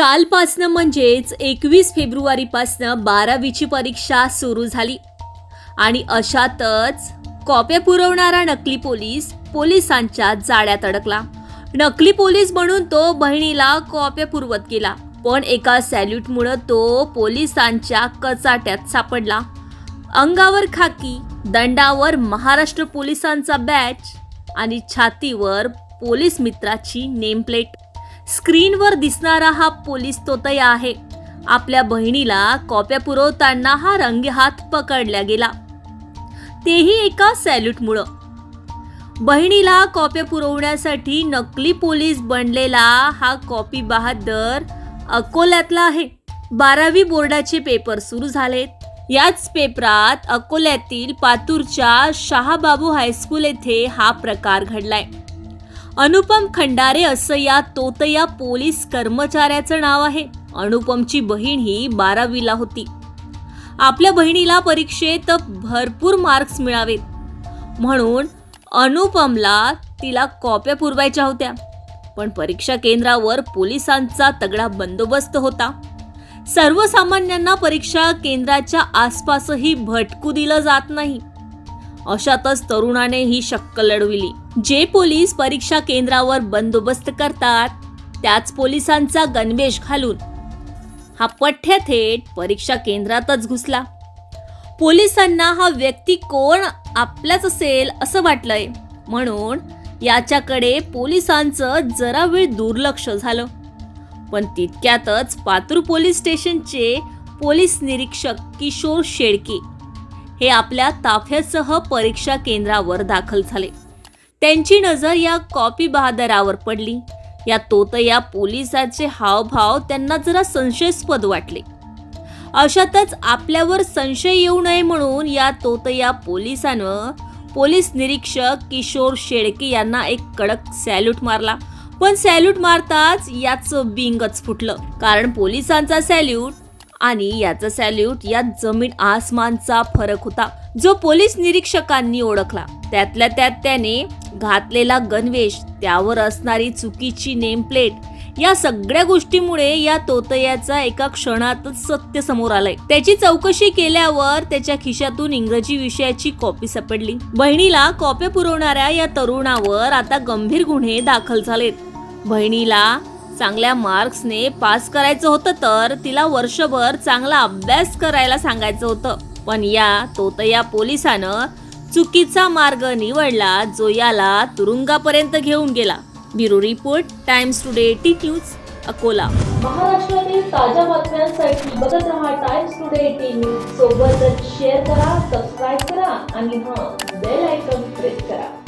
कालपासनं म्हणजेच एकवीस फेब्रुवारीपासनं बारावीची परीक्षा सुरू झाली. आणि अशातच कॉप्या पुरवणारा नकली पोलीस पोलिसांच्या जाळ्यात अडकला. नकली पोलीस म्हणून तो बहिणीला कॉप्या पुरवत गेला पण एका सॅल्यूटमुळं तो पोलिसांच्या कचाट्यात सापडला. अंगावर खाकी दंडावर महाराष्ट्र पोलिसांचा बॅच आणि छातीवर पोलीस मित्राची नेमप्लेट. स्क्रीनवर दिसणारा हा पोलीस तोतया आहे. आपल्या बहिणीला कॉप्या पुरवताना हा रंगेहात पकडला गेला. तेही एका सॅल्यूटमुळं. बहिणीला कॉप्या पुरवण्यासाठी नकली पोलीस बनलेला हा कॉपी बहादर अकोल्यातला आहे. बारावी बोर्डाचे पेपर सुरू झालेत. याच पेपरात अकोल्यातील पातूरच्या शहाबाबू हायस्कूल येथे हा प्रकार घडलाय. अनुपम खंडारे असं या तोतया पोलीस कर्मचाऱ्याचं नाव आहे. अनुपमची बहीण ही बारावीला होती. आपल्या बहिणीला परीक्षेत भरपूर मार्क्स मिळावेत. म्हणून अनुपमला तिला कॉप्या पुरवायच्या होत्या. पण परीक्षा केंद्रावर पोलिसांचा तगडा बंदोबस्त होता. सर्वसामान्यांना परीक्षा केंद्राच्या आसपासही भटकू दिलं जात नाही. अशातच तरुणाने ही शक्क लढविली. जे पोलीस परीक्षा केंद्रावर बंदोबस्त करतात त्याच पोलिसांचा गणवेश घालून हा पठ्य थेट परीक्षा केंद्रातच घुसला. पोलिसांना हा व्यक्ती कोण आपलाच असेल असं वाटलंय. म्हणून याच्याकडे पोलिसांचं जरा वेळ दुर्लक्ष झालं. पण तितक्यातच पातूर पोलीस स्टेशनचे पोलीस निरीक्षक किशोर शेळके हे आपल्या ताफ्यासह परीक्षा केंद्रावर दाखल झाले. त्यांची नजर या कॉपी बहादरावर पडली. या तोतया पोलिसाचे हावभाव त्यांना जरा संशयास्पद वाटले. अशातच आपल्यावर संशय येऊ नये म्हणून या तोतया पोलिसानं पोलीस निरीक्षक किशोर शेळके यांना एक कडक सॅल्यूट मारला. पण सॅल्यूट मारताच याचं बिंगच फुटलं. कारण पोलिसांचा सॅल्यूट आणि याचा सॅल्यूट यात जमीन आसमानचा फरक होता जो पोलीस निरीक्षकांनी ओळखला. त्यातल्या त्यात त्याने घातलेला गणवेश त्यावर असणारी चुकीची नेमप्लेट या सगळ्या गोष्टीमुळे या तोतयाचा एका क्षणातच सत्य समोर आलंय. त्याची चौकशी केल्यावर त्याच्या खिशातून इंग्रजी विषयाची कॉपी सापडली. बहिणीला कॉप्या पुरवणाऱ्या या तरुणावर आता गंभीर गुन्हे दाखल झालेत. बहिणीला चांगल्या मार्क्सने पास करायचं होतं तर तिला वर्षभर चांगला अभ्यास करायला सांगायचं होतं. पण या तोतया पोलिसानं चुकीचा मार्ग निवडला जो याला तुरुंगापर्यंत घेऊन गेला. Bureau report Times Today T news Akola. महाराष्ट्रातील ताज्या बातम्यांसाठी बघत रहा टाइम्स टुडे टी न्यूज सोबतच शेअर करा सबस्क्राईब करा आणि हां